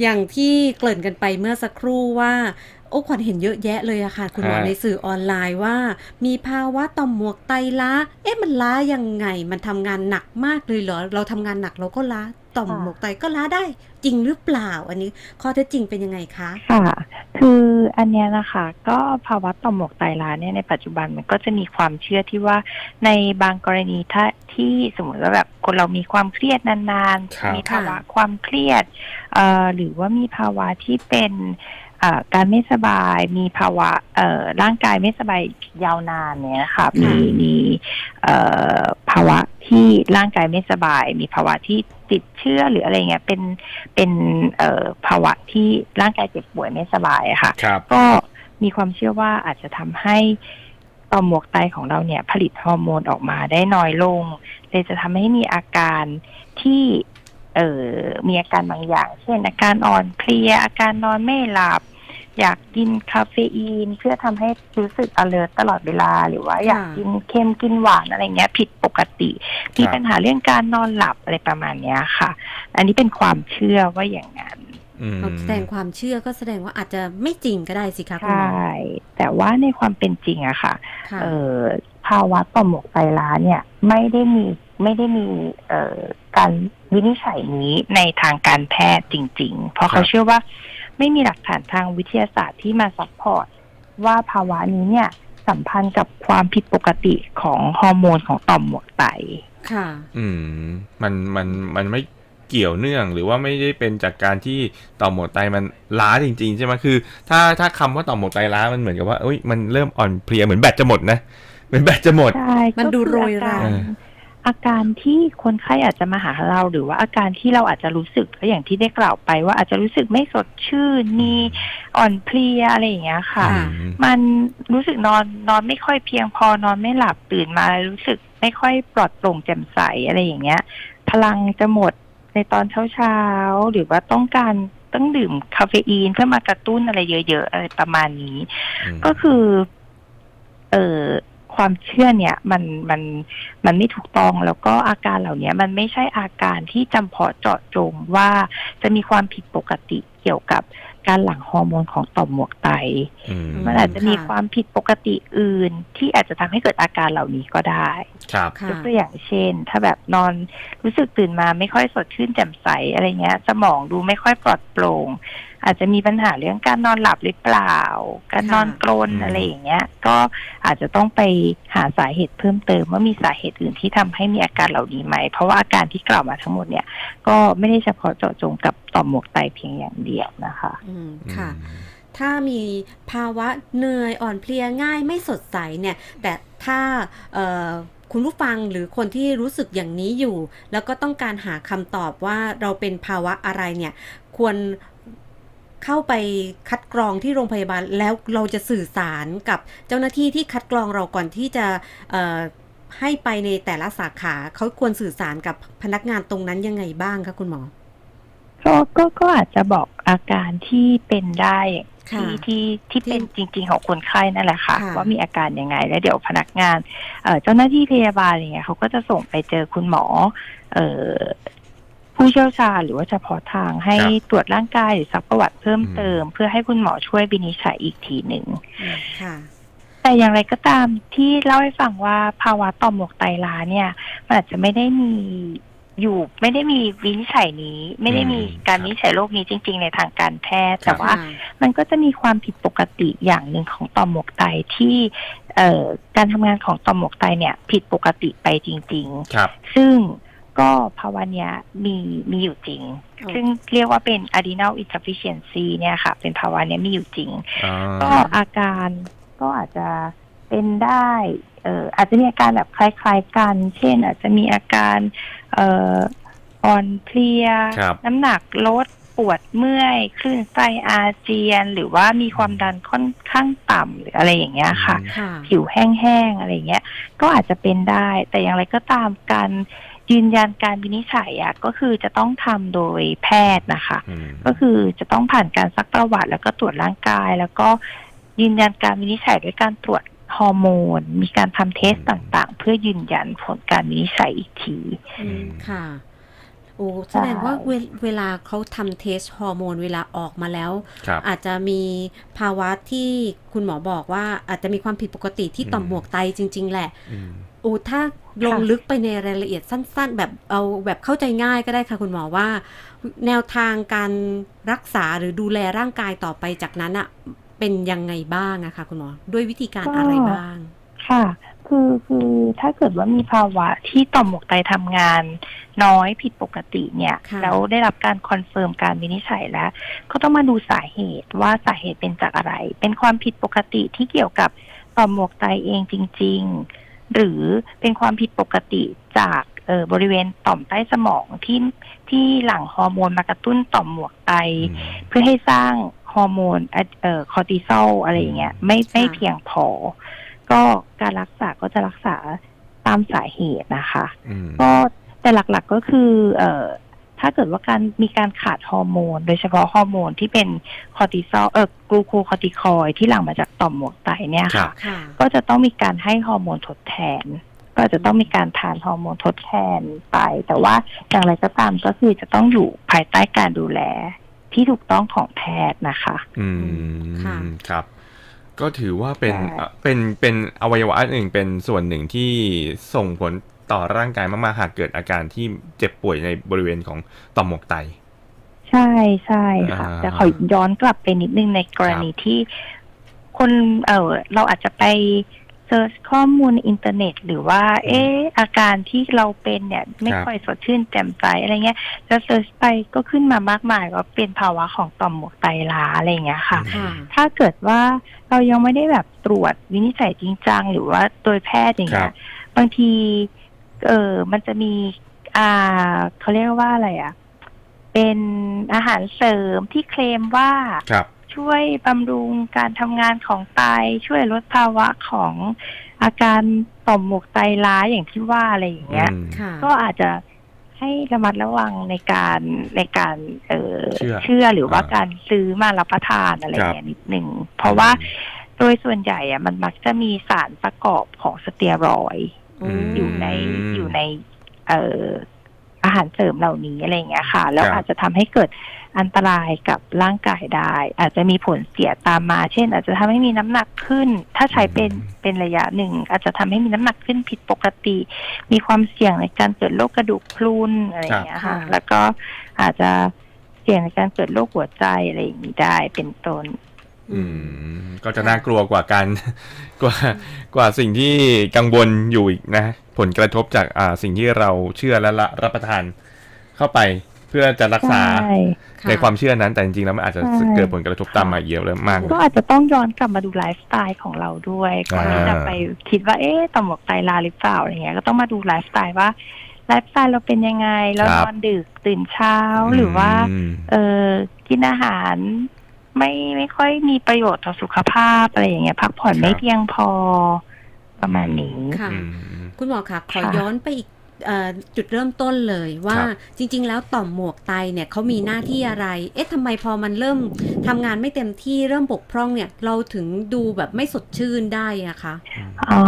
อย่างที่เกริ่นกันไปเมื่อสักครู่ว่าโอ้ขวัญเห็นเยอะแยะเลยอะค่ะ คุณหมอฮะในสื่อออนไลน์ว่า มีภาวะต่อมหมวกไตล้า เอ๊ะมันล้ายังไง มันทำงานหนักมากเลยเหรอ เราทำงานหนักเราก็ล้าต่อมค่ะหมวกไตก็ล้าได้จริงหรือเปล่า อันนี้ข้อเท็จจริงเป็นยังไงคะค่ะ คืออันเนี้ยนะคะ ก็ภาวะต่อมหมวกไตล้าเนี่ยในปัจจุบันมันก็จะมีความเชื่อที่ว่าในบางกรณีถ้า ที่สมมติว่าแบบคนเรามีความเครียดนานครับๆมีภาวะความเครียดเอ่อหรือว่ามีภาวะที่เป็นเอ่อการไม่สบายมีภาวะเอ่อร่างกายไม่สบายยาวนานเนี่ยนะคะมีมีเอ่อภาวะที่ร่างกายไม่สบาย มีภาวะที่ติดเชื้อหรืออะไรเงี้ยเป็นเป็นเอ่อภาวะที่ร่างกายเจ็บป่วยไม่สบายอะค่ะครับก็มีความเชื่อว่าอาจจะทำให้ต่ อมหมวกไตของเราเนี่ยผลิตฮอร์โมนออกมาได้น้อยลง เลยจะทำให้มีอาการที่เออมีอาการบางอย่าง เช่นอาการอ่อนเพลียอาการนอนไม่หลับ อยากกินคาเฟอีน เพื่อทำให้รู้สึก alert ตลอดเวลา หรือว่าอยากกินเค็มกินหวานอะไรเงี้ย ผิดปกติ มีปัญหาเรื่องการนอนหลับอะไรประมาณเนี้ยค่ะ อันนี้เป็นความเชื่อว่าอย่างนั้น เราแสดงความเชื่อก็แสดงว่าอาจจะไม่จริงก็ได้สิคะคุณใช่หมอแต่ว่าในความเป็นจริงอะค่ะค่ะเอ่อภาวะต่อมหมวกไตล้าเนี่ยไม่ได้มีไม่ได้มีเอ่อการวินิจฉัยนี้ในทางการแพทย์จริง ๆ เพราะครัเขาบเชื่อว่าไม่มีหลักฐานทางวิทยาศาสตร์ที่มาซัพพอร์ตว่าภาวะนี้เนี่ยสัมพันธ์กับความผิดปกติของฮอร์โมนของต่อมหมวกไต ค่ะ อืม มัน มัน มันไม่ เกี่ยวเนื่อง หรือว่าไม่ได้เป็นจากการที่ต่อมหมวกไตมันล้าจริง ๆ ใช่ไหมคือ ถ้าถ้าคำว่าต่อมหมวกไตล้ามันเหมือนกับว่าเอ้ยมันเริ่มอ่อนเพลียเหมือนแบตจะหมดนะเหมือนแบตจะหมดใช่มันก็ดูคือโรยอารากายรอาการที่คนไข้อาจจะมาหาเรา หรือว่าอาการที่เราอาจจะรู้สึกก็อย่างที่ได้กล่าวไป ว่าอาจจะรู้สึกไม่สดชื่นมีอ่อนเพลียอะไรอย่างเงี้ยค่ะค่ะมันรู้สึกนอนนอนไม่ค่อยเพียงพอนอนไม่หลับตื่นมารู้สึกไม่ค่อยปลอดโปร่งแจ่มใสอะไรอย่างเงี้ย พลังจะหมด ในตอนเช้าๆ หรือว่าต้องการต้องดื่มคาเฟอีนเพื่อมากระตุ้นอะไรเยอะๆอะไรประมาณนี้อืมก็คือ เอ่อความเชื่อเนี่ยมันมันมันไม่ถูกต้องแล้วก็อาการเหล่านี้มันไม่ใช่อาการที่จำเพาะเจาะจงว่าจะมีความผิดปกติเกี่ยวกับ การหลั่งฮอร์โมนของต่อมหมวกไตอืมมันอาจจะมีค่ะความผิดปกติอื่นที่อาจจะทำให้เกิดอาการเหล่านี้ก็ได้ครับค่ะยกตัวอย่างเช่น ถ้าแบบนอนรู้สึกตื่นมาไม่ค่อยสดชื่นแจ่มใสอะไรเงี้ย สมองดูไม่ค่อยปลอดโปร่ง อาจจะมีปัญหาเรื่องการนอนหลับหรือเปล่า การนอนกรนอืมอะไรอย่างเงี้ย ก็อาจจะต้องไปหาสาเหตุเพิ่มเติมว่ามีสาเหตุอื่นที่ทำให้มีอาการเหล่านี้ไหม เพราะว่าอาการที่กล่าวมาทั้งหมดเนี่ย ก็ไม่ได้เฉพาะเจาะจงกับต่อมหมวกไตเพียงอย่างเดียวนะคะ อืมค่ะอืมถ้ามีภาวะเหนื่อยอ่อนเพลียง่ายไม่สดใสเนี่ย แต่ถ้าเอ่อคุณผู้ฟังหรือคนที่รู้สึกอย่างนี้อยู่ แล้วก็ต้องการหาคำตอบว่าเราเป็นภาวะอะไรเนี่ย ควร เข้าไปคัดกรองที่โรงพยาบาลแล้วเราจะสื่อสารกับเจ้าหน้าที่ที่คัดกรองเราก่อนที่จะเอ่อให้ไปในแต่ละสาขาเขาควรสื่อสารกับพนักงานตรงนั้นยังไงบ้างคะคุณหมอก็ก็ก็อาจจะบอกอาการที่เป็นได้ค่ะที่ที่ที่เป็นจริง ๆ ของคนไข้นั่นแหละค่ะค่ะว่ามีอาการยังไง แล้วเดี๋ยวพนักงานเอ่อเจ้าหน้าที่พยาบาลอะไรเงี้ยเขาก็จะส่งไปเจอคุณหมอเอ่อ ผู้เชี่ยวชาญหรือว่าเฉพาะทางให้ครับตรวจร่างกายหรือซักประวัติเพิ่มอืมเติม เพื่อให้คุณหมอช่วยวินิจฉัยอีกทีหนึ่งอืมค่ะแต่อย่างไรก็ตามที่เล่าให้ฟังว่าภาวะต่อมหมวกไตล้าเนี่ยมันอาจจะไม่ได้มีอยู่ไม่ได้มีวินิจฉัยนี้ ไม่ได้มีอืมการวินิจฉัยโรคนี้จริง ๆ ในทางการแพทย์ แต่ว่าค่ะมันก็จะมีความผิดปกติอย่างหนึ่งของต่อมหมวกไตที่เอ่อการทำงานของต่อมหมวกไตเนี่ย ผิดปกติไปจริงครับๆซึ่ง ก็ภาวะเนี้ยมีมีอยู่จริงอ๋อซึ่งเรียกว่าเป็น adrenal insufficiency เนี่ยค่ะ เป็นภาวะเนี้ยมีอยู่จริงอ่าก็อาการก็อาจจะเป็นได้เอ่ออาจจะมีอาการแบบคล้ายๆกัน เช่น อาจจะมีอาการเอ่ออ่อนเพลียครับน้ำหนักลดปวดเมื่อย คลื่นไส้อาเจียน หรือว่ามีความดันค่อนข้างต่ำหรืออะไรอย่างเงี้ยค่ะค่ะผิวแห้งๆอะไรเงี้ย ก็อาจจะเป็นได้ แต่อย่างไรก็ตามการ ยืนยันการวินิจฉัยอะก็คือจะต้องทำโดยแพทย์นะคะอืมก็คือจะต้องผ่านการซักประวัติแล้วก็ตรวจร่างกาย แล้วก็ยืนยันการวินิจฉัยด้วยการตรวจฮอร์โมน มีการทำเทสต่างๆ เพื่อยืนยันผลการวินิจฉัยอีกทีอืมค่ะ โอ้แสดงว่าเวเวลาเขาทำเทสฮอร์โมนเวลาออกมาแล้วครับอาจจะมีภาวะที่คุณหมอบอกว่าอาจจะมีความผิดปกติที่ต่อมอืมหมวกไตจริง ๆ แหละอืมโอ้ถ้าลงลึกไปในรายละเอียดสั้น ๆ แบบเอาแบบเข้าใจง่ายก็ได้ค่ะคุณหมอว่า แนวทางการรักษาหรือดูแลร่างกายต่อไปจากนั้นอะเป็นยังไงบ้างอะคะคุณหมอด้วยวิธีการอะไรบ้าง ค่ะ คือคือถ้าเกิดว่ามีภาวะที่ต่อมหมวกไตทำงาน น้อยผิดปกติเนี่ยค่ะ แล้วได้รับการคอนเฟิร์มการวินิจฉัยแล้ว ก็ต้องมาดูสาเหตุว่าสาเหตุเป็นจากอะไร เป็นความผิดปกติที่เกี่ยวกับต่อมหมวกไตเองจริง ๆ หรือเป็นความผิดปกติจากเอ่อบริเวณต่อมใต้สมองที่ที่หลั่งฮอร์โมนมากระตุ้นต่อมหมวกไตเพื่อให้สร้างฮอร์โมนเอ่อเอ่อคอร์ติซอลอะไรอย่างเงี้ยไม่ไม่ค่ะ เพียงพอ ก็การรักษาก็จะรักษาตามสาเหตุนะคะอืมก็แต่หลักๆก็คือ เอ่อถ้าเกิดว่าการมีการขาดฮอร์โมน โดยเฉพาะฮอร์โมนที่เป็นคอร์ติซอลเออกลูโคคอร์ติคอยด์ที่หลั่งมาจากต่อมหมวกไตเนี่ยครัค่ะบค่ะ ก็จะต้องมีการให้ฮอร์โมนทดแทน ก็จะต้องมีการทานฮอร์โมนทดแทนไป แต่ว่าอย่างไรก็ตามก็คือจะต้องอยู่ภายใต้การดูแลที่ถูกต้องของแพทย์นะคะ อืค่ะมครับ ก็ถือว่าเป็นใช่อะเป็นเป็นอวัยวะหนึ่งเป็นส่วนหนึ่งที่ส่งผลต่อร่างกายมากๆหากเกิดอาการที่เจ็บป่วยในบริเวณของต่อมหมวกไต ใช่ใช่ค่ะอ่าแต่ขอย้อนกลับไปนิดนึงในกรณีที่คนเออเราอาจจะไป เซิร์ชข้อมูลในอินเทอร์เน็ต หรือว่า เอ๊ะอาการที่เราเป็นเนี่ย ไม่ครับค่อยสดชื่นแจ่มใสอะไรเงี้ยแล้วเซิร์ชไปก็ขึ้นมามากมายว่าเป็นภาวะของต่อมหมวกไตล้าอะไรอย่างเงี้ยค่ะค่ะ ถ้าเกิดว่าเรายังไม่ได้แบบตรวจวินิจฉัยจริงจังหรือว่าโดยแพทย์อย่างครัเงี้บยบางทีเออมันจะมีอ่าเขาเรียกว่าอะไรอะ เป็นอาหารเสริมที่เคลมว่าครับ ช่วยบำรุงการทำงานของไตช่วยลดภาวะของอาการต่อมหมวกไตล้าอย่างที่ว่าอะไรอย่างเงี้ยอืมค่ะ ก็อาจจะให้ระมัดระวังในการในการเออเชื่อหรือว่าอ่าการซื้อมารับประทานอะไรอย่างเงี้ยนิดหนึ่ง เพราะว่าโดยส่วนใหญ่อะมันมักจะมีสารประกอบของสเตียรอยด์อืม อยู่ในอยู่ในเอ่อ อาหารเสริมเหล่านี้อะไรอย่างเงี้ยค่ะ แล้วครับอาจจะทำให้เกิดอันตรายกับร่างกายได้ อาจจะมีผลเสียตามมา เช่น อาจจะทำให้มีน้ำหนักขึ้น ถ้าใช้เป็นเป็นระยะหนึ่ง อาจจะทำให้มีน้ำหนักขึ้นผิดปกติ มีความเสี่ยงในการเกิดโรคกระดูกพรุนอะไรอย่างเงี้ยค่ะครับแล้วก็อาจจะเสี่ยงในการเกิดโรคหัวใจอะไรอย่างนี้ได้เป็นต้น อืม ก็จะน่ากลัวกว่าการกว่ากว่าสิ่งที่กังวลอยู่อีกนะ ผลกระทบจากอ่าสิ่งที่เราเชื่อและละรับประทานเข้าไปเพื่อจะรักษาใช่ค่ะในความเชื่อนั้น แต่จริงๆแล้วมันอาจจะใช่เกิดผลกระทบตามมาเยอะเลยมากก็อาจจะต้องย้อนกลับมาดูไลฟ์สไตล์ของเราด้วยก่อนที่จะอ่าไปคิดว่าเอ๊ะต่อมหมวกไตลาหรือเปล่าอะไรเงี้ย ก็ต้องมาดูไลฟ์สไตล์ว่าไลฟ์สไตล์เราเป็นยังไงเรานอนดึกตื่นเช้าหรือว่ามเออกินอาหาร ไม่ไม่ค่อยมีประโยชน์ต่อสุขภาพอะไรอย่างเงี้ย พักผ่อนไม่เพียงพอประมาณนี้ค่ะอืมคุณหมอคะขอค่ะย้อนไปอีกเอ่อจุดเริ่มต้นเลยว่าครับจริง ๆ แล้วต่อมหมวกไตเนี่ยเขามีหน้าที่อะไร เอ๊ะทำไมพอมันเริ่มทำงานไม่เต็มที่เริ่มบกพร่องเนี่ย เราถึงดูแบบไม่สดชื่นได้อะคะอ๋อ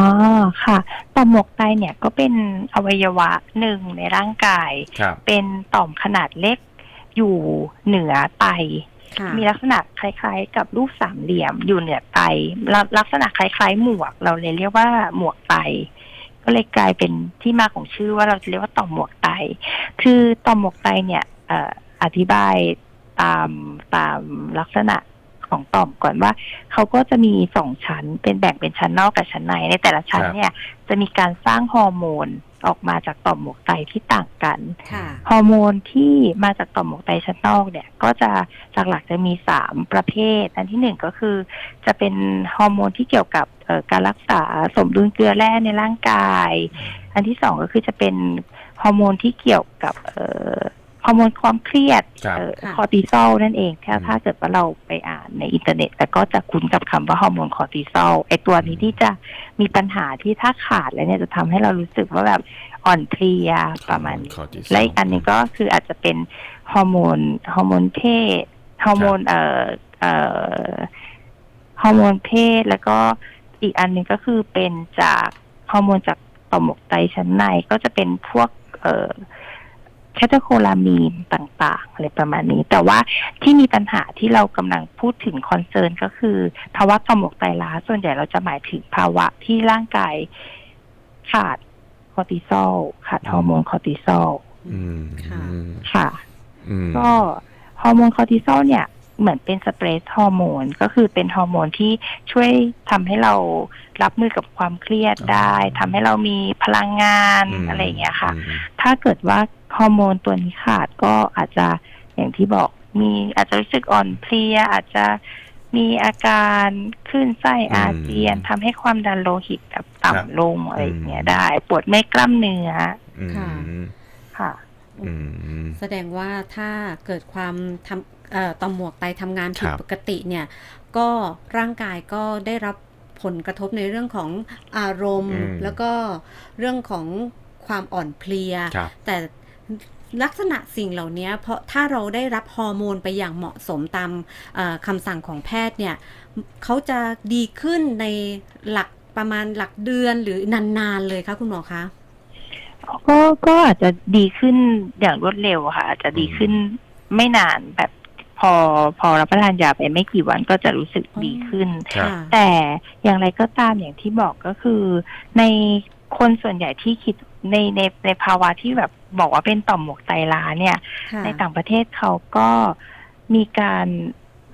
ค่ะ ต่อมหมวกไตเนี่ยก็เป็นอวัยวะหนึ่งในร่างกายครับเป็นต่อมขนาดเล็กอยู่เหนือไตค่ะ มีลักษณะคล้ายๆ กับรูปสามเหลี่ยมอยู่เหนือไตลักลักษณะคล้ายๆ หมวก เราเลยเรียกว่าหมวกไต ก็เลยกลายเป็นที่มาของชื่อว่าเราจะเรียกว่าต่อมหมวกไต คือต่อมหมวกไตเนี่ยออธิบายตามตามลักษณะของต่อมก่อนว่าเขาก็จะมีสองชั้นเป็นแบ่งเป็นชั้นนอกกับชั้นในในแต่ละชั้นเนี่ยจะมีการสร้างฮอร์โมน ออกมาจากต่อมหมวกไตที่ต่างกันค่ะฮอร์โมนที่มาจากต่อมหมวกไตชั้นนอกเนี่ย ก็จะหลักๆจะมีสามประเภท อันที่หนึ่งก็คือ จะเป็นฮอร์โมนที่เกี่ยวกับเอ่อการรักษาสมดุลเกลือแร่ในร่างกาย อันที่สองก็คือจะเป็นฮอร์โมนที่เกี่ยวกับเอ่อ ฮอร์โมนความเครียดครับเอ่อค่ะคอร์ติซอลนั่นเองถ้าอืมถ้าเกิดว่าเราไปอ่านในอินเทอร์เน็ตแล้วก็จะคุ้นกับคำว่าฮอร์โมนคอร์ติซอลไอตัวนี้ที่จะมีปัญหาที่ถ้าขาดแล้วเนี่ยจะทำให้เรารู้สึกว่าแบบอ่อนเพลียประมาณนี้คอร์ติซอลและอีกอันหนึงก็คืออาจจะเป็นฮอร์โมนฮอร์โมนเพศฮอร์โมนเอ่อเอ่อฮอร์โมนเพศแล้วก็อีกอันหนึงก็คือเป็นจากฮอร์โมนจากต่อมหมวกไตชั้นในก็จะเป็นพวก เอ่อ แคตโคลามีนต่างๆอะไรประมาณนี้ แต่ว่าที่มีปัญหาที่เรากำลังพูดถึงคอนเซิร์นก็คือ ภาวะต่อมหมวกไตล้าส่วนใหญ่เราจะหมายถึงภาวะที่ร่างกายขาดคอร์ติซอลขาดฮอร์โมนคอร์ติซอลอืมค่ะอืมค่ะอืมก็ฮอร์โมนคอร์ติซอลเนี่ยเหมือนเป็นสเตรสฮอร์โมนก็คือเป็นฮอร์โมนที่ช่วยทำให้เรารับมือกับความเครียดได้ทำให้เรามีพลังงานมอะไรอย่างเงี้ยค่ะอืมถ้าเกิดว่า ฮอร์โมนตัวนี้ขาดก็อาจจะอย่างที่บอกมีอาจจะรู้สึกอ่อนเพลียอาจจะมีอาการคลื่นไส้อาเจียนทำให้ความดันโลหิตแบบต่ำลงอะไรอย่างเงี้ยได้ ปวดเมื่อยกล้ามเนื้ออืมค่ะค่ะอืมแสดงว่าถ้าเกิดความทำเอ่อต่อมหมวกไตทำงานผิดครับปกติเนี่ย ก็ร่างกายก็ได้รับผลกระทบในเรื่องของอารมณ์อืมแล้วก็เรื่องของความอ่อนเพลียครับแต่ ลักษณะสิ่งเหล่านี้เพราะถ้าเราได้รับฮอร์โมนไปอย่างเหมาะสมตามเอ่อคำสั่งของแพทย์เนี่ยเขาจะดีขึ้นในหลักประมาณหลักเดือนหรือนานๆเลยคะคุณหมอคะก็ก็อาจจะดีขึ้นอย่างรวดเร็วค่ะ อาจจะดีขึ้นไม่นานแบบพอพอรับประทานยาไปไม่กี่วันก็จะรู้สึกดีขึ้นครับแต่อย่างไรก็ตามอย่างที่บอกก็คือ ในคนส่วนใหญ่ที่คิด ในในในภาวะที่แบบบอกว่าเป็นต่อมหมวกไตล้าเนี่ยค่ะในต่างประเทศเขาก็มีการ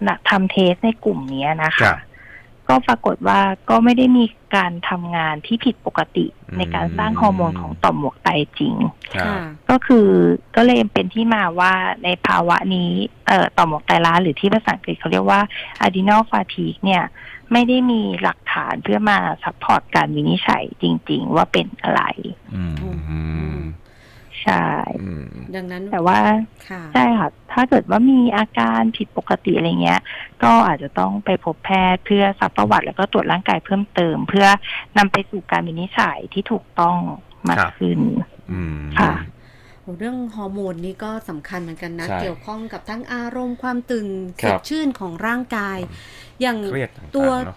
นะทำเทสในกลุ่มเนี้ยนะครัคะบก็ปรากฏว่าก็ไม่ได้มีการทำงานที่ผิดปกติอืมในการสร้างฮอร์โมนของต่อมหมวกไตจริงครับค่ะก็คือก็เลยเป็นที่มาว่าในภาวะนี้เอ่อต่อมหมวกไตล้าหรือที่ภาษาอังกฤษเขาเรียกว่า adrenal fatigue เนี่ย ไม่ได้มีหลักฐานเพื่อมาซัพพอร์ตการวินิจฉัยจริง ๆ ว่าเป็นอะไรอืมอืมใช่อืมดังนั้นแต่ว่าค่ะใช่ค่ะ ถ้าเกิดว่ามีอาการผิดปกติอะไรเงี้ย ก็อาจจะต้องไปพบแพทย์เพื่อซักประวัติแล้วก็ตรวจร่างกายเพิ่มเติม เพื่อนำไปสู่การวินิจฉัยที่ถูกต้องมากครับขึ้นอืมค่ะโห เรื่องฮอร์โมนนี่ก็สำคัญเหมือนกันนะใช่เกี่ยวข้องกับทั้งอารมณ์ความตื่นครัสบดชื่นของร่างกาย อย่างเครียดต่างๆตัวเนอะ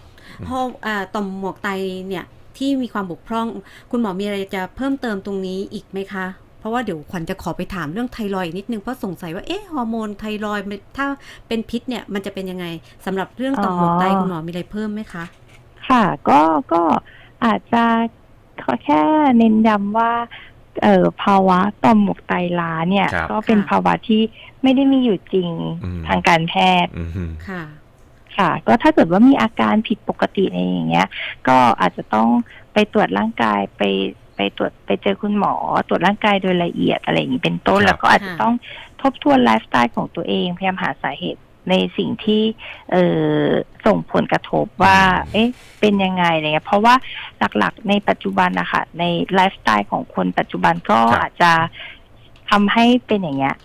ฮออ่าต่อมหมวกไตเนี่ยที่มีความบกพร่อง คุณหมอมีอะไรจะเพิ่มเติมตรงนี้อีกไหมคะ เพราะว่าเดี๋ยวขวัญจะขอไปถามเรื่องไทรอยด์อีกนิดนึง เพราะสงสัยว่าเอ๊ะฮอร์โมนไทรอยด์มันถ้าเป็นพิษเนี่ยมันจะเป็นยังไงสำหรับเรื่องต่อมหมวกไตอ๋อคุณหมอมีอะไรเพิ่มไหมคะ ค่ะ ก็ก็อาจจะขอแค่เน้นย้ำว่า เอ่อภาวะต่อมหมวกไตล้าเนี่ย ครับ ก็เป็นค่ะ ภาวะที่ไม่ได้มีอยู่จริงอืมทางการแพทย์อืมค่ะ ค่ะ ก็ถ้าเกิดว่ามีอาการผิดปกติอะไรอย่างเงี้ย ก็อาจจะต้องไปตรวจร่างกายไปไปตรวจไปเจอคุณหมอ ตรวจร่างกายโดยละเอียดอะไรอย่างนี้เป็นต้นครับแล้วก็อาจจะค่ะต้องทบทวนไลฟ์สไตล์ของตัวเองพยายามหาสาเหตุ ในสิ่งที่เอ่อส่งผลกระทบว่า เอ๊ะ เป็นยังไงอะไรเงี้ย เพราะว่าหลักๆในปัจจุบันนะคะในไลฟ์สไตล์ของคนปัจจุบันก็ครับอาจจะทำให้เป็นอย่างเงี้ย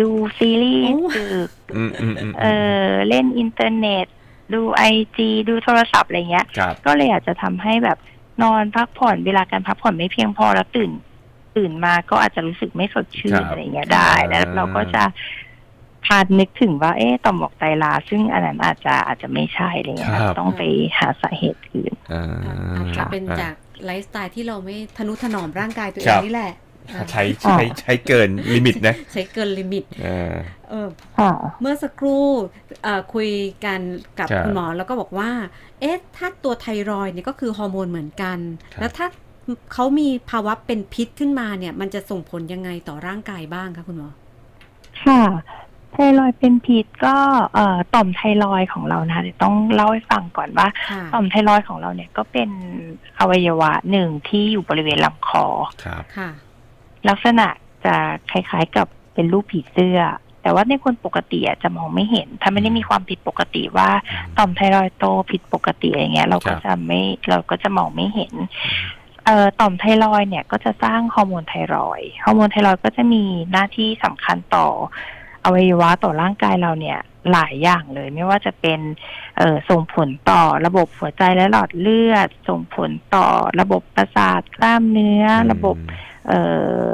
ดูซีรีส์โอ้ดึกอืมอืมอืมเออเล่นอินเทอร์เน็ต ดูไอจีดูโทรศัพท์อะไรเงี้ยครับก็เลยอาจจะทำให้แบบนอนพักผ่อนเวลาการพักผ่อนไม่เพียงพอแล้วตื่น ตื่นมาก็อาจจะรู้สึกไม่สดชื่ครันบอะไรเงี้ยได้อ่าแล้วเราก็จะ พานึกถึงว่า เอ๊ะต่อมหมวกไตลา ซึ่งอันนั้นอาจจะอาจจะไม่ใช่อะไรเงี้ยครับ ต้องไปหาสาเหตุอื่น อ่าอาจจะเป็นอ่าจากไลฟ์สไตล์ที่เราไม่ทนุถนอมร่างกายตัวเอครังบ นี่แหละอ่าใช้ใช้ใช้เกินลิมิตนะใช้เกินลิมิตเออเออ ค่ะ เมื่อสักครู่เอ่อคุยกันกับครับคุณหมอแล้วก็บอกว่า เอ๊ะ ถ้าตัวไทรอยด์เนี่ยก็คือฮอร์โมนเหมือนกัน ครับ แล้วถ้าเขามีภาวะเป็นพิษขึ้นมาเนี่ย มันจะส่งผลยังไงต่อร่างกายบ้างคะคุณหมอ ค่ะ ไทรอยด์เป็นพิษก็เอ่อต่อมไทรอยด์ของเรานะคะเดี๋ยวต้องเล่าให้ฟังก่อนว่าค่ะต่อมไทรอยด์ของเราเนี่ยก็เป็นอวัยวะหนึ่งที่อยู่บริเวณลำคอครับค่ะลักษณะจะคล้ายๆกับเป็นรูปผีเสื้อ แต่ว่าในคนปกติอะจะมองไม่เห็น ถ้าไม่ได้มีความผิดปกติว่าต่อมไทรอยด์โตผิดปกติอะไรเงี้ย เราก็ครับจะไม่เราก็จะมองไม่เห็นเอ่อต่อมไทรอยด์เนี่ยก็จะสร้างฮอร์โมนไทรอยด์ฮอร์โมนไทรอยด์ก็จะมีหน้าที่สำคัญต่อ อวัยวะต่อร่างกายเราเนี่ยหลายอย่างเลย ไม่ว่าจะเป็นเอ่อส่งผลต่อระบบหัวใจและหลอดเลือด ส่งผลต่อระบบประสาทกล้ามเนื้ออระบบเอ่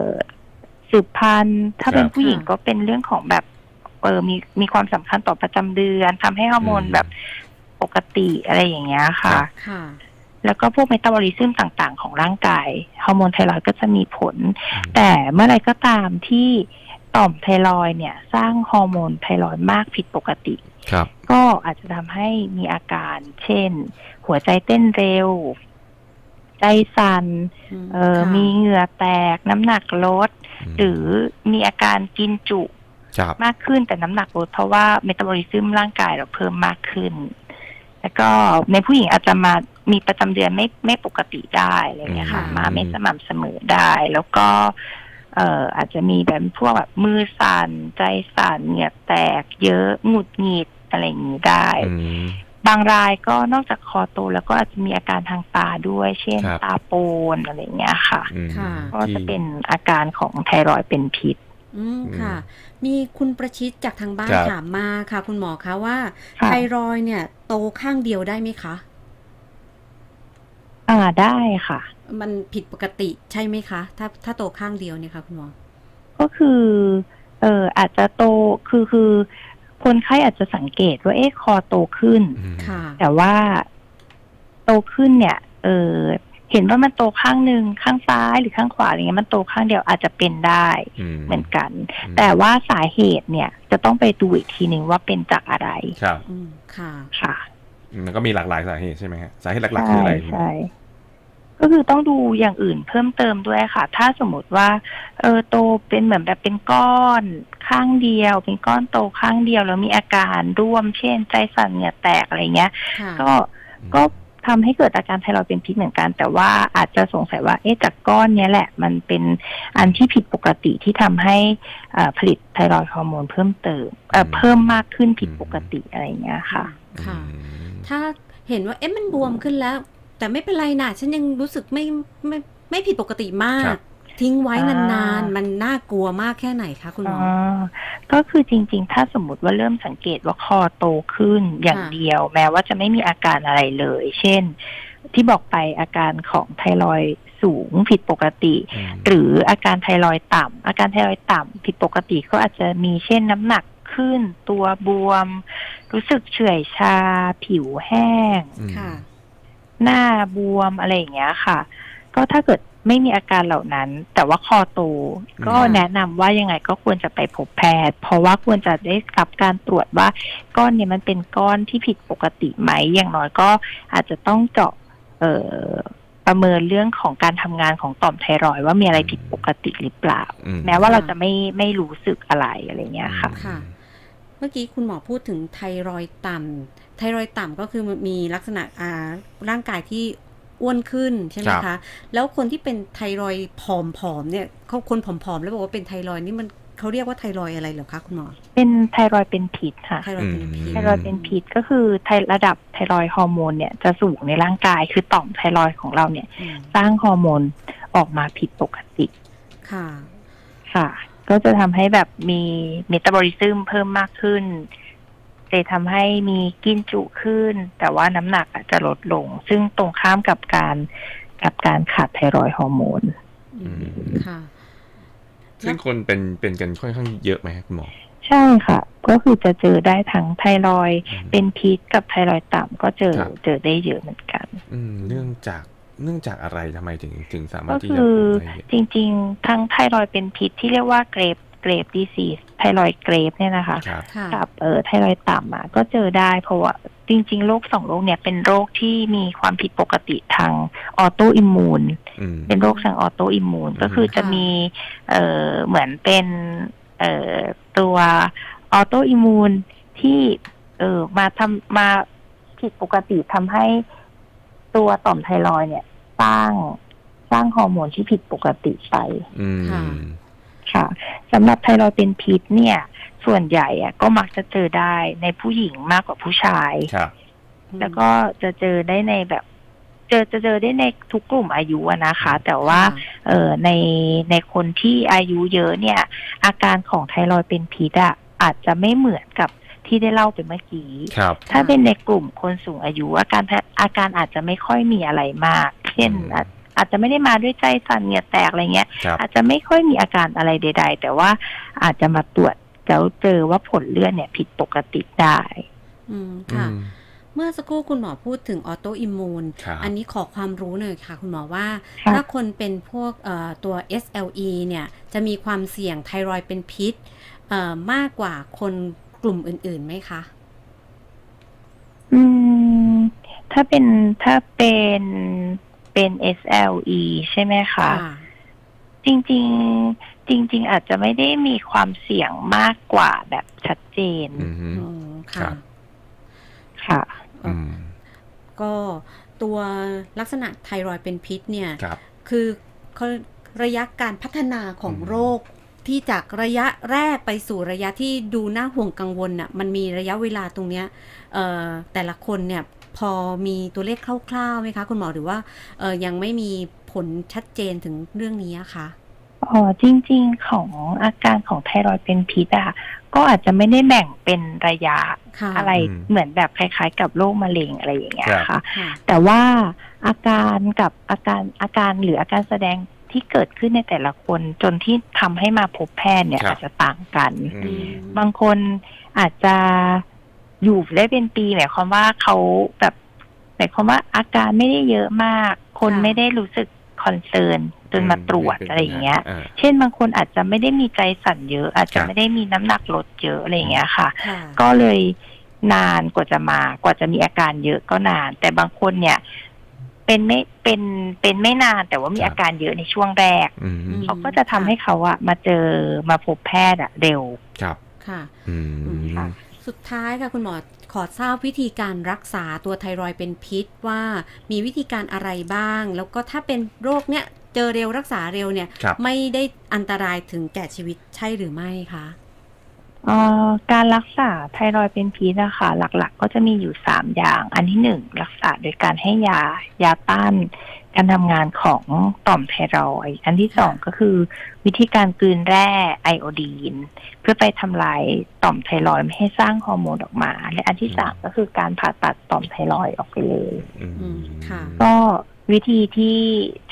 อสืบพันธุ์ถ้าครับเป็นผู้หญิงค่ะก็เป็นเรื่องของแบบเออมีมีความสำคัญต่อประจำเดือนทำให้ฮอร์โมนอืมแบบปกติอะไรอย่างเงี้ยค่ะครับค่ะ แล้วก็พวกเมตาบอลิซึมต่างๆ ของร่างกายฮอร์โมนไทรอยด์ก็จะมีผลอืมแต่เมื่อไรก็ตามที่ ต่อมไทรอยด์เนี่ย สร้างฮอร์โมนไทรอยด์มากผิดปกติ ครับ ก็อาจจะทำให้มีอาการ เช่น หัวใจเต้นเร็ว ใจสั่นมเออค่ะมีเหงื่อแตก น้ำหนักลด หรือมีอาการกินจุครับมากขึ้นแต่น้ำหนักลดเพราะว่าเมตาบอลิซึมร่างกายเราเพิ่มมากขึ้น แล้วก็ในผู้หญิงอาจจะมามีประจำเดือนไม่ไม่ปกติได้อะไรอย่างเงี้ยค่ะอืมมาไม่สม่ำเสมอได้ แล้วก็ เอ่ออาจจะมีแบบพวกแบบมือสั่นใจสั่นเหงื่อแตกเยอะหงุดหงิดอะไรอย่างนี้ได้อืมบางรายก็นอกจากคอโตแล้วก็อาจจะมีอาการทางตาด้วย เช่นครับตาโปนอะไรอย่างเงี้ยค่ะอืมค่ะ ก็จะเป็นอาการของไทรอยด์เป็นพิษอืมค่ะ มีคุณประชิดจากทางบ้านครับถามมาค่ะ คุณหมอคะว่าค่ะไทรอยด์เนี่ย โตข้างเดียวได้ไหมคะ อ่าได้ค่ะ มันผิดปกติใช่ไหมคะ ถ้าถ้าโตข้างเดียวเนี่ยค่ะคุณหมอ ก็คือ เอออาจจะโตคือคือ คนไข้อาจจะสังเกตว่าเอ๊ะคอโตขึ้นอืมค่ะ แต่ว่าโตขึ้นเนี่ย เออเห็นว่ามันโตข้างหนึ่งข้างซ้ายหรือข้างขวาอะไรเงี้ยมันโตข้างเดียวอาจจะเป็นได้อืมเหมือนกันอืมแต่ว่าสาเหตุเนี่ยจะต้องไปดูอีกทีหนึ่งว่าเป็นจากอะไร ครับอืมค่ะค่ะอื มมันก็มีหลากหลายสาเหตุใช่ไหมฮะสาเหตุหลักๆคืออะไรใช่ก็คือต้องดูอย่างอื่นเพิ่มเติมด้วยค่ะ ถ้าสมมติว่า เออโตเป็นเหมือนแบบเป็นก้อนข้างเดียว เป็นก้อนโตข้างเดียวแล้วมีอาการร่วม เช่น ใจสั่นเหงื่อแตกอะไรเงี้ยค่ะก็ก็ทำให้เกิดอาการไทรอยด์เป็นพิษเหมือนกัน แต่ว่าอาจจะสงสัยว่าเอ๊ะจากก้อนเนี้ยแหละ มันเป็นอันที่ผิดปกติที่ทำให้เอ่อผลิตไทรอยด์ฮอร์โมนเพิ่มเติมเอ่อเพิ่มมากขึ้นผิดปกติอะไรอย่างเงี้ยค่ะค่ะอืม ถ้าเห็นว่าเอ๊ะมันบวมขึ้นแล้ว แต่ไม่เป็นไรนะฉันยังรู้สึกไม่ไม่ไม่ผิดปกติมาครักบทิ้งไว้อ่านนานๆ มันน่ากลัวมากแค่ไหนคะคุณหมออ๋อก็คือจริง ๆ ถ้าสมมติว่าเริ่มสังเกตว่าคอโตขึ้นอย่างค่ะเดียว แม้ว่าจะไม่มีอาการอะไรเลย เช่น ที่บอกไปอาการของไทรอยด์สูงผิดปกติอืมหรืออาการไทรอยด์ต่ำอาการไทรอยด์ต่ำผิดปกติก็อาจจะมีเช่นน้ำหนัก ขึ้น ตัวบวม รู้สึกเฉื่อยชา ผิวแห้งอืมค่ะ หน้าบวมอะไรอย่างเงี้ยค่ะ ก็ถ้าเกิดไม่มีอาการเหล่านั้น แต่ว่าคอโตก็ค่ะแนะนำว่ายังไงก็ควรจะไปพบแพทย์ เพราะว่าควรจะได้รับการตรวจว่าก้อนเนี้มันเป็นก้อนที่ผิดปกติไหม อย่างน้อยก็อาจจะต้องเจาะเอ่อประเมินเรื่องของการทำงานของต่อมไทรอยด์ว่ามีอะไรผิดปกติหรือเปล่าอืแม้ว่าเราจะไม่ไม่รู้สึกอะไรอะไรเงี้ยค่ะค่ะ เมื่อกี้คุณหมอพูดถึงไทรอยด์ต่ำไทรอยด์ต่ำก็คือมันมีลักษณะอ่าร่างกายที่อ้วนขึ้นใช่ไหมครัคะบแล้วคนที่เป็นไทรอยด์ผอมๆเนี่ยเขาคนผอมๆแล้วบอกว่าเป็นไทรอยด์นี่มันเขาเรียกว่าไทรอยด์อะไรเหรอคะคุณหมอ เป็นไทรอยด์เป็นพิษค่ะ ไทรอยด์เป็นพิษไทรอยด์เป็นพิษก็คือไทระดับไทรอยด์ฮอร์โมนเนี่ยจะสูงในร่างกาย คือต่อมไทรอยด์ของเราเนี่ยอืมสร้างฮอร์โมนออกมาผิดปกติ ค่ะ ค่ะ ก็จะทำให้แบบมีเมตาบอลิซึมเพิ่มมากขึ้นจะทำให้มีกินจุขึ้น แต่ว่าน้ำหนักอาจจะลดลง ซึ่งตรงข้ามกับการกับการขาดไทรอยด์ฮอร์โมนอืมอืมค่ะซึ่งคนเป็นเป็นกันค่อนข้างเยอะไหมครับคุณหมอ ใช่ค่ะ ก็คือจะเจอได้ทั้งไทรอยด์อืมเป็นพิษกับไทรอยด์ต่ำก็เจอครับเจอได้เยอะเหมือนกัน อืมเนื่องจาก เนื่องจากอะไรทำไมถึงถึงสามารถก็ที่จะคือได้เยอะจริงๆ ทั้งไทรอยด์เป็นพิษที่เรียกว่าเกรฟเกรฟดีซีสไทรอยด์เกรฟเนี่ยนะคะ ครับ ค่ะ กับเออไทรอยด์ต่ำอะก็เจอได้เพราะว่าจริง ๆ โรคสองโรคเนี่ยเป็นโรคที่มีความผิดปกติทางออโตอิมมูน อืม เป็นโรคทางออโตอิมมูนอืม ก็คือจะมีเออเหมือนเป็นเออตัวออโตอิมมูนที่เออมาทำมาผิดปกติทำให้ ตัวต่อมไทรอยด์เนี่ย สร้างสร้างฮอร์โมนที่ผิดปกติไปอืมค่ะค่ะสำหรับไทรอยด์เป็นพิษเนี่ย ส่วนใหญ่อะก็มักจะเจอได้ในผู้หญิงมากกว่าผู้ชายครับแล้วก็จะเจอได้ในแบบ เจอจะเจอได้ในทุกกลุ่มอายุอะนะคะ แต่ว่า เออในในคนที่อายุเยอะเนี่ย อาการของไทรอยด์เป็นพิษอะอาจจะไม่เหมือนกับ ที่ได้เล่าไปเมื่อกี้ ครับถ้าเป็นในกลุ่มคนสูงอายุอาการแพ้อาการอาจจะไม่ค่อยมีอะไรมาก เช่นอืมอาจอาจจะไม่ได้มาด้วยใจสั่นเหงื่อแตกอะไรเงี้ย ครับ อาจจะไม่ค่อยมีอาการอะไรใด ๆ แต่ว่าอาจจะมาตรวจแล้วเจอว่าผลเลือดเนี่ยผิดปกติได้ อืมค่ะอืมเมื่อสักครู่คุณหมอพูดถึงออโตอิมมูน ครับ อันนี้ขอความรู้หน่อยค่ะ คุณหมอว่าครับถ้าคนเป็นพวกเอ่อตัว SLE เนี่ย จะมีความเสี่ยงไทรอยด์เป็นพิษเอ่อมากกว่าคน กลุ่มอื่นๆไหมคะ อืม ถ้าเป็นถ้าเป็นเป็น SLE ใช่ไหมคะ จริงๆจริง ๆ อาจจะไม่ได้มีความเสี่ยงมากกว่าแบบชัดเจนอืมฮึอ๋อครัค่ะบค่ะอืมก็ตัวลักษณะไทรอยด์เป็นพิษเนี่ยครับคือเขาระยะการพัฒนาของอืมโรค ที่จากระยะแรกไปสู่ระยะที่ดูน่าห่วงกังวลน่ะมันมีระยะเวลาตรงเนี้ยเอ่อแต่ละคนเนี่ยพอมีตัวเลขคร่าวๆไหมคะ คุณหมอหรือว่าเอ่อยังไม่มีผลชัดเจนถึงเรื่องนี้อะคะอ๋อจริง ๆ ของอาการของไทรอยด์เป็นพิษอะก็อาจจะไม่ได้แบ่งเป็นระยะค่ะอะไรอืมเหมือนแบบคล้าย ๆ กับโรคมะเร็งอะไรอย่างเงี้ยครับค่ะค่ะ แต่ว่าอาการกับอาการอาการหรืออาการแสดง ที่เกิดขึ้นในแต่ละคนจนที่ทำให้มาพบแพทย์เนี่ยครับอาจจะต่างกันอืมบางคนอาจจะอยู่ได้เป็นปีหมายความว่าเขาแบบหมายความว่าอาการไม่ได้เยอะมาก คนค่ะไม่ได้รู้สึกคอนเซิร์นจนมาตรวจอะไรอย่างเงี้ยอ่าเช่นบางคนอาจจะไม่ได้มีใจสั่นเยอะ อาจจะครับไม่ได้มีน้ำหนักลดเยอะอะไรอย่างเงี้ยค่ะค่ะ ก็เลยนานกว่าจะมากว่าจะมีอาการเยอะก็นาน แต่บางคนเนี่ย เป็นไม่เป็นเป็นไม่นานแต่ว่ามีครับอาการเยอะในช่วงแรกอืมอืมเขาก็จะทำให้เขาอะมาเจอมาพบแพทย์อะเร็ว ครับค่ะ อืม ค่ะ สุดท้ายค่ะคุณหมอขอทราบวิธีการรักษาตัวไทรอยด์เป็นพิษว่ามีวิธีการอะไรบ้าง แล้วก็ถ้าเป็นโรคเนี้ยเจอเร็วรักษาเร็วเนี่ย ครับ ไม่ได้อันตรายถึงแก่ชีวิตใช่หรือไม่คะ เอ่อการรักษาไทรอยด์เป็นพิษนะคะหลักๆ ก็จะมีอยู่สามอย่าง อันที่หนึ่งรักษาโดยการให้ยายาต้านการทำงานของต่อมไทรอยด์อันที่สองก็คือวิธีการกลืนแร่ไอโอดีน เพื่อไปทำลายต่อมไทรอยด์ไม่ให้สร้างฮอร์โมนออกมา และอันที่สามก็คือการผ่าตัดต่อมไทรอยด์ออกไปเลยอืมอืมค่ะก็วิธีที่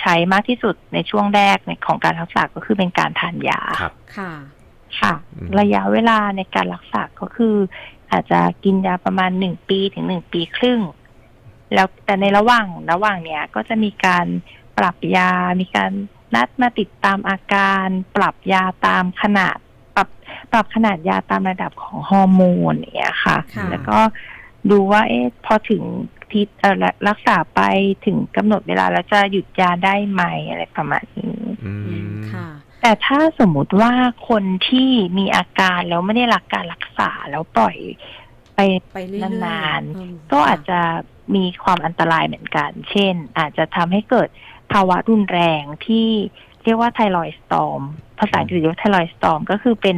ใช้มากที่สุดในช่วงแรกในของการรักษาก็คือเป็นการทานยาครับค่ะ ค่ะ อืม ระยะเวลาในการรักษาก็คือ อาจจะกินยาประมาณหนึ่งปีถึงหนึ่งปีครึ่ง แล้วแต่ในระหว่างระหว่างเนี้ยก็จะมีการปรับยา มีการนัดมาติดตามอาการ ปรับยาตามขนาด ปรับปรับขนาดยาตามระดับของฮอร์โมนอย่างเงี้ยค่ะ ค่ะ แล้วก็ดูว่า เอ๊ะพอถึงที่เอ่อรักษาไปถึงกำหนดเวลาแล้วจะหยุดยาได้ไหมอะไรประมาณนี้ อือืมมค่ะ แต่ถ้าสมมุติว่าคนที่มีอาการแล้วไม่ได้รับการรักษาแล้วปล่อยไปไปเรื่อยๆนานอืมก็อาจจะมีความอันตรายเหมือนกัน เช่น อาจจะทำให้เกิดภาวะรุนแรงที่เรียกว่าไทรอยด์สตอมภาษาอังกฤษเรียกว่าไทรอยด์สตอมก็คือเป็น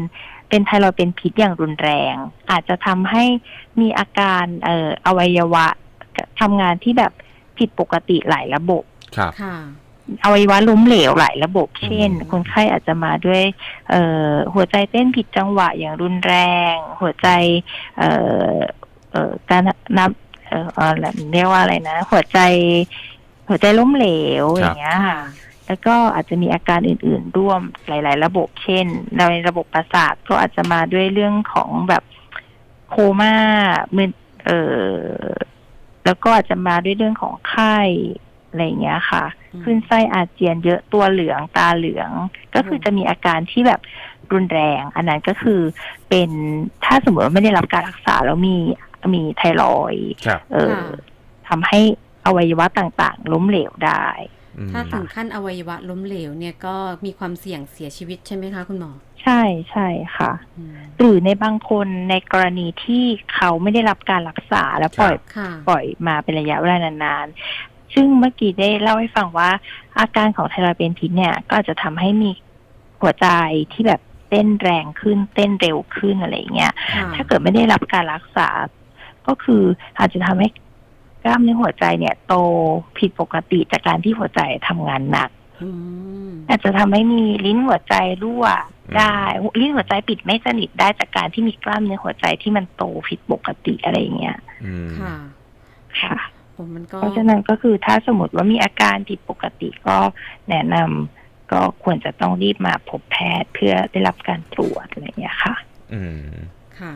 เป็นไทรอยด์เป็นพิษอย่างรุนแรง อาจจะทำให้มีอาการเอ่ออวัยวะทำงานที่แบบผิดปกติหลายระบบ ครับค่ะ อวัยวะล้มเหลวหลายระบบ เช่นอืมคนไข้อาจจะมาด้วยเอ่อหัวใจเต้นผิดจังหวะอย่างรุนแรง หัวใจเอ่อเอ่อการนับเอ่อเอ่อเรียกว่าอะไรนะ หัวใจหัวใจล้มเหลวครับอย่างเงี้ยค่ะแล้วก็อาจจะมีอาการอื่น ๆ ร่วมหลาย ๆ ระบบ เช่นในระบบประสาทก็อาจจะมาด้วยเรื่องของแบบโคม่ามึนเอ่อแล้วก็อาจจะมาด้วยเรื่องของไข้ อะไรอย่างเงี้ยค่ะอืมขึ้นไส้อาเจียนเยอะตัวเหลืองตาเหลือง ก็คือจะมีอาการที่แบบรุนแรง อันนั้นก็คือเป็นถ้าสมมติว่าไม่ได้รับการรักษาแล้วมีมีไทรอยด์ครับเออค่ะทำให้อวัยวะต่างๆ ล้มเหลวได้อืมถ้าถึงขั้นอวัยวะล้มเหลวเนี่ยก็มีความเสี่ยงเสียชีวิตใช่ไหมคะคุณหมอ ใช่ใช่ค่ะอืมหรือในบางคนในกรณีที่เขาไม่ได้รับการรักษาแล้วปล่อยค่ะปล่อยมาเป็นระยะเวลานานๆ ซึ่งเมื่อกี้ได้เล่าให้ฟังว่า อาการของไทรอยด์เป็นพิษเนี่ยก็อาจจะทำให้มีหัวใจที่แบบเต้นแรงขึ้นเต้นเร็วขึ้นอะไรอย่างเงี้ยค่ะถ้าเกิดไม่ได้รับการรักษา ก็คืออาจจะทำให้กล้ามเนื้อหัวใจเนี่ย โตผิดปกติจากการที่หัวใจทำงานหนักอืมอาจจะทำให้มีลิ้นหัวใจรั่วได้ลิ้นหัวใจปิดไม่สนิทได้จากการที่มีกล้ามเนื้อหัวใจที่มันโตผิดปกติอะไรอย่างเงี้ยอืมค่ะ ค่ะ ผมมันก็เพราะฉะนั้นก็คือถ้าสมมติว่ามีอาการผิดปกติก็แนะนำก็ควรจะต้องรีบมาพบแพทย์เพื่อได้รับการตรวจอะไรอย่างเงี้ยค่ะ อืมค่ะ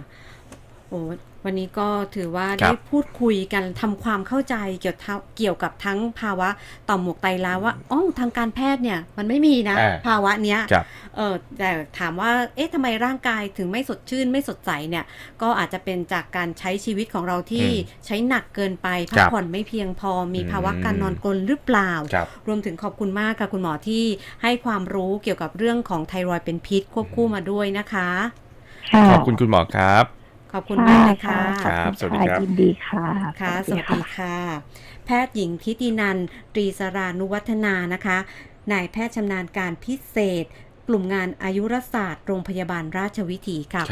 โอ้ วันนี้ก็ถือว่าครัได้บพูดคุยกันทำความเข้าใจเกี่ยวทเกี่ยวกับทั้งภาวะต่อมหมวกไตล้าว่าอ๋อทางการแพทย์เนี่ยมันไม่มีนะอ่าภาวะเนี้ยครับเออแต่ถามว่าเอ๊ะทำไมร่างกายถึงไม่สดชื่นไม่สดใสเนี่ย ก็อาจจะเป็นจากการใช้ชีวิตของเราที่อืมใช้หนักเกินไปพัคกรับผ่อนไม่เพียงพอมีอืมภาวะการนอนกรนหรือเปล่าครับรวมถึงขอบคุณมากค่ะคุณหมอที่ให้ความรู้เกี่ยวกับเรื่องของไทรอยด์เป็นพิษควบคู่มาด้วยนะคะค่ะขอบคุณคุณหมอครับ ขอบคุณมากเลยค่ะขอบครับสวัสดีณะครับยินดีค่ะค่ะ สวัสดีค่ะ แพทย์หญิงทิตินันตรีสรานุวัฒนานะคะนายแพทย์ชำนาญการพิเศษ กลุ่มงานอายุรศาสตร์โรงพยาบาลราชวิถีค่ะ